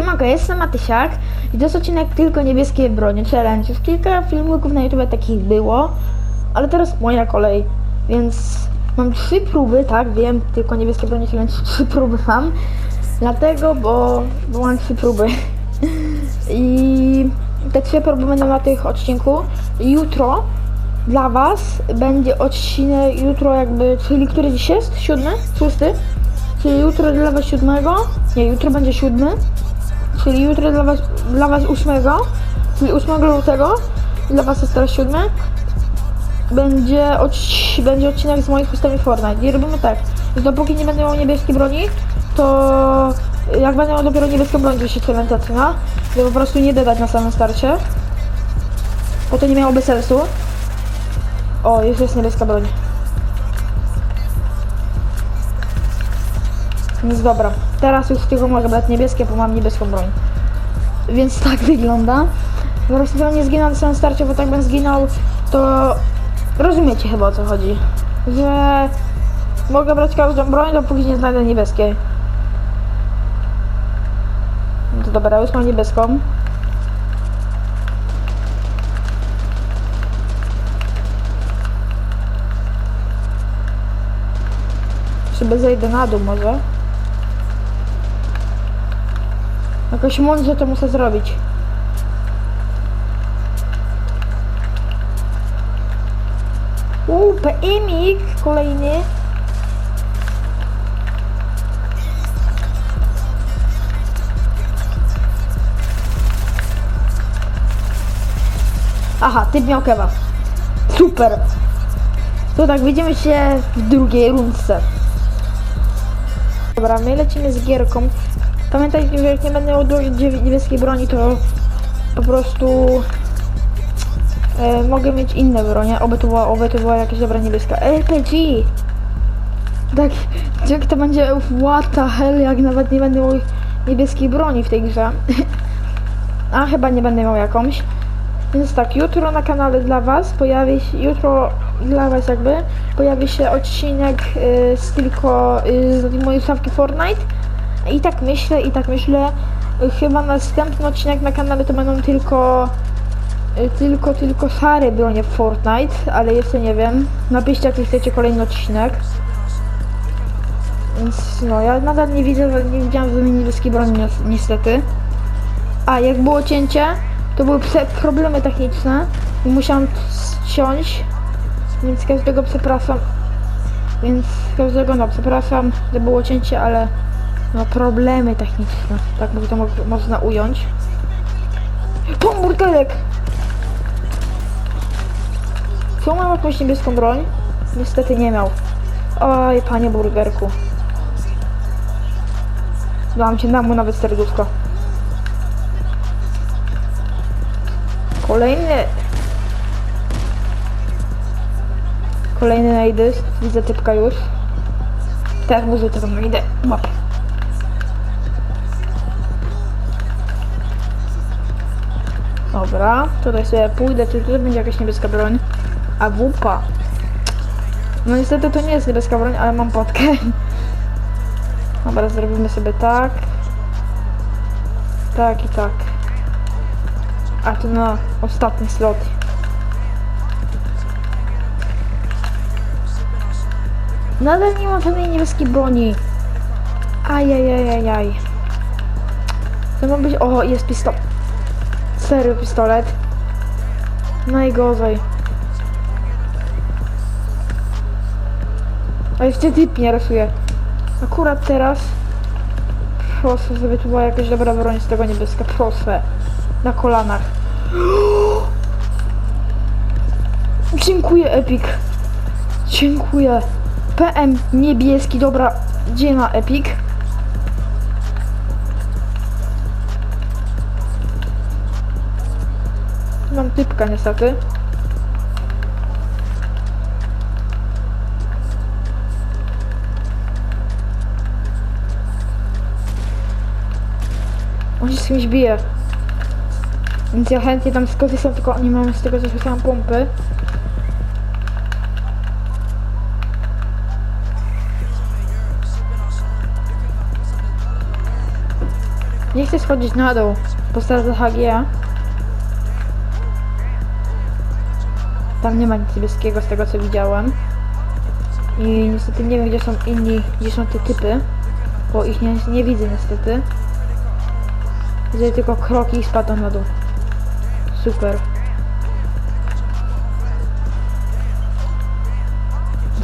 Siemanko, jestem Matysiak i to jest odcinek tylko niebieskie bronie challenge. Już kilka filmików na YouTube takich było, ale teraz moja kolej, więc mam trzy próby, tak, wiem, tylko niebieskie bronie challenge trzy próby mam, dlatego, bo, bo mam trzy próby. I te trzy próby będą na tych odcinku. Jutro dla was będzie odcinek, jutro jakby, czyli który dziś jest? Siódmy? Szósty? Czyli jutro dla was siódmego? Nie, jutro będzie siódmy. Czyli jutro dla was, dla was ósmego. Czyli 8 lutego. Dla was jest teraz siódmy. Będzie, odci- będzie odcinek z moich ustawień Fortnite. I robimy tak, że dopóki nie będę miał niebieskiej broni, to jak będę miał dopiero niebieską broń, to się challenge. Żeby po prostu nie dodać na samym starcie. Bo to nie miałoby sensu. O, już jest niebieska broń. Więc dobra, teraz już tylko mogę brać niebieskie, bo mam niebieską broń. Więc tak wygląda. Prostu to nie zginął na samym starcie, bo tak bym zginął, to rozumiecie chyba o co chodzi. Że mogę brać każdą broń, dopóki nie znajdę niebieskiej. No to dobra, już mam niebieską. Sobie zejdę na dół może. Jakoś mądrze to muszę zrobić. Uuu, PMik kolejny. Aha, typ miał kebab. Super. To tak, widzimy się w drugiej rundce. Dobra, my lecimy z gierką. Pamiętajcie, że jak nie będę miał niebieskiej broni, to po prostu e, mogę mieć inne bronie. Oby to była, oby to była jakaś dobra niebieska. LPG! Tak, jak to będzie what the hell, jak nawet nie będę miał niebieskiej broni w tej grze. A chyba nie będę miał jakąś. Więc tak, jutro na kanale dla Was pojawi się, jutro dla Was jakby, pojawi się odcinek y, z tylko y, z mojej stawki Fortnite. I tak myślę, i tak myślę, chyba następny odcinek na kanale to będą tylko, y, tylko, tylko szare bronie w Fortnite, ale jeszcze nie wiem. Napiszcie, jak chcecie kolejny odcinek. Więc no, ja nadal nie widzę, nie widziałam żadnej niebieskiej broni ni- niestety. A, jak było cięcie, to były problemy techniczne i musiałam ściąć, więc każdego przepraszam. Więc każdego, no przepraszam, że było cięcie, ale no problemy techniczne, tak by to mo można ująć. Pomurkelek! Czy mam jakąś niebieską broń? Niestety nie miał. Oj, panie burgerku. Dałam cię na mu nawet serduszko. Kolejny. Kolejny najdy. Widzę typka już. Teraz może tego najdę. Dobra, tutaj sobie pójdę, czy tu będzie jakaś niebieska broń. A wupa. No niestety to nie jest niebieska broń, ale mam potkę. Dobra, zrobimy sobie tak. Tak i tak. A to na ostatni slot. Nadal nie mam żadnej niebieskiej broni. Ajajajajaj. To ma być... O, jest pistolet. Serio pistolet. Najgorzej. A jeszcze typ nie rysuje. Akurat teraz... Proszę, żeby tu była jakaś dobra broń z tego niebieska. Proszę. Na kolanach. Dziękuję, Epic. Dziękuję. PM niebieski, dobra. Gdzie ma Epic? Typka niestety. On się z kimś bije. Więc ja chętnie tam skorzystam, tylko nie mam z tego, że słyszałam pompy. Nie chcę schodzić na dół. Po straży HG. Tam nie ma nic niebieskiego z tego co widziałem. I niestety nie wiem gdzie są inni, gdzie są te typy. Bo ich nie, nie widzę niestety. Widzę tylko kroki i spadną na dół. Super.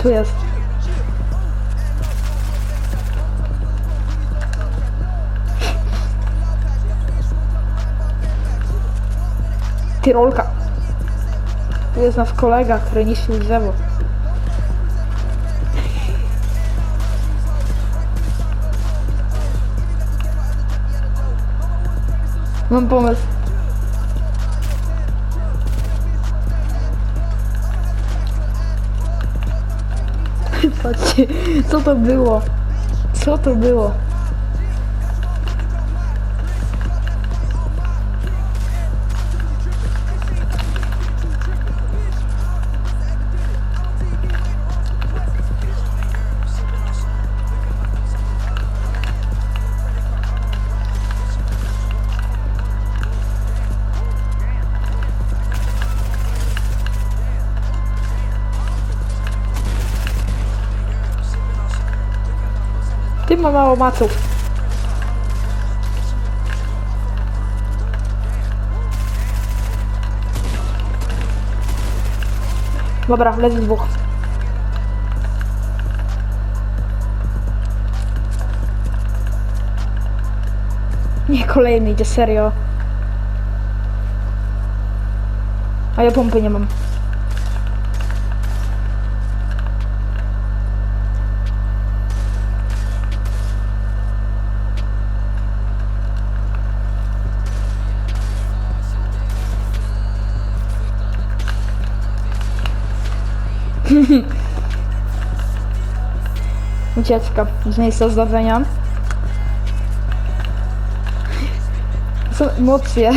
Tu jest. Tyrolka. Tu jest nasz kolega, który niszczył drzewo. Mam pomysł. Patrzcie, co to było? Co to było? Ty ma mało maców. Dobra, leży dwóch. Nie, kolejny idzie, serio. A ja pompy nie mam. Ucieczka z miejsca zdarzenia. Są emocje.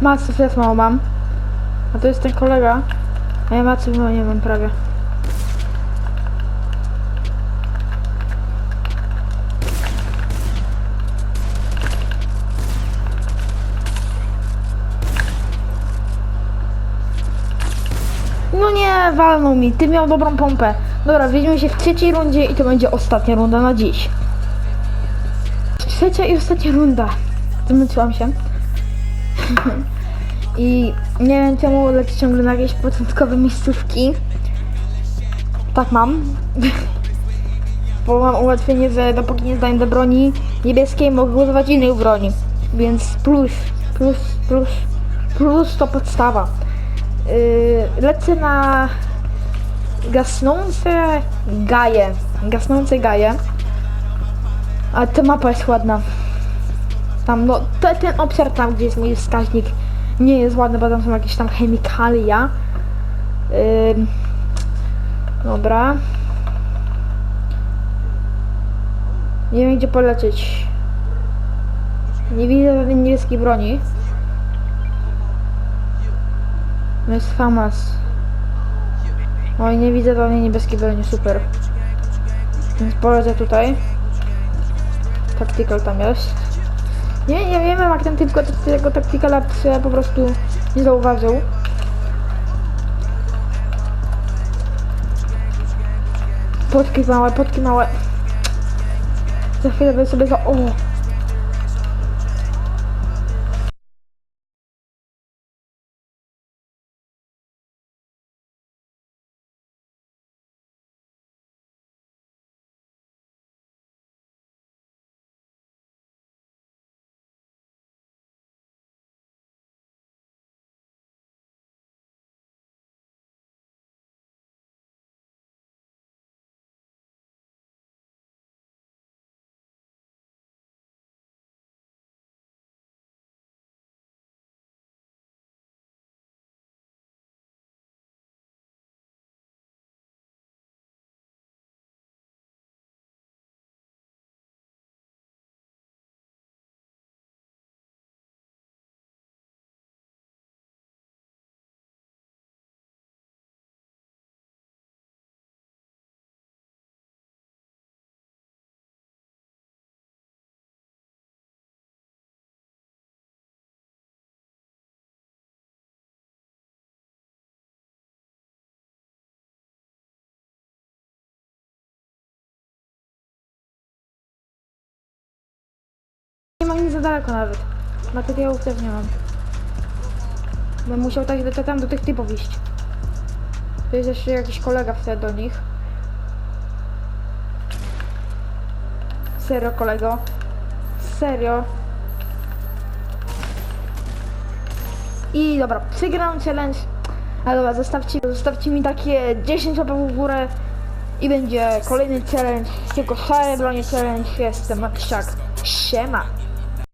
Maców też mało mam. A to jest ten kolega. A ja maców no, nie mam prawie. No nie, walnął mi. Ty miał dobrą pompę. Dobra, widzimy się w trzeciej rundzie i to będzie ostatnia runda na dziś. Trzecia i ostatnia runda. Zmęczyłam się. I nie wiem czemu lecę ciągle na jakieś początkowe miejscówki. Tak mam. Bo mam ułatwienie, że dopóki nie zdaję do broni niebieskiej, mogę używać innych broni. Więc plus, plus, plus, plus to podstawa. Yy, lecę na gasnące gaje. Gasnące gaje. A ta mapa jest ładna. Tam, no, te, ten obszar tam, gdzie jest mój wskaźnik, nie jest ładny, bo tam są jakieś tam chemikalia. Ym, dobra. Nie wiem, gdzie polecieć. Nie widzę niebieskiej broni. No jest famas. Oj, nie widzę żadnej niebieskiej broni, super. Więc polecę tutaj. Tactical tam jest. Nie, nie wiem jak ten typ go- tego taktikala się po prostu nie zauważył. Potki małe, potki małe. Za chwilę będę sobie za... O! Za daleko nawet. Materiałów też nie mam. Bym musiał tak do, tam do tych typów iść. To jest jeszcze jakiś kolega wtedy do nich. Serio kolego? Serio? I dobra, przegram challenge. Ale dobra, zostawcie, zostawcie mi takie 10 łapek w górę i będzie kolejny challenge, tylko szare bronie challenge, jestem Maksiak. Siema!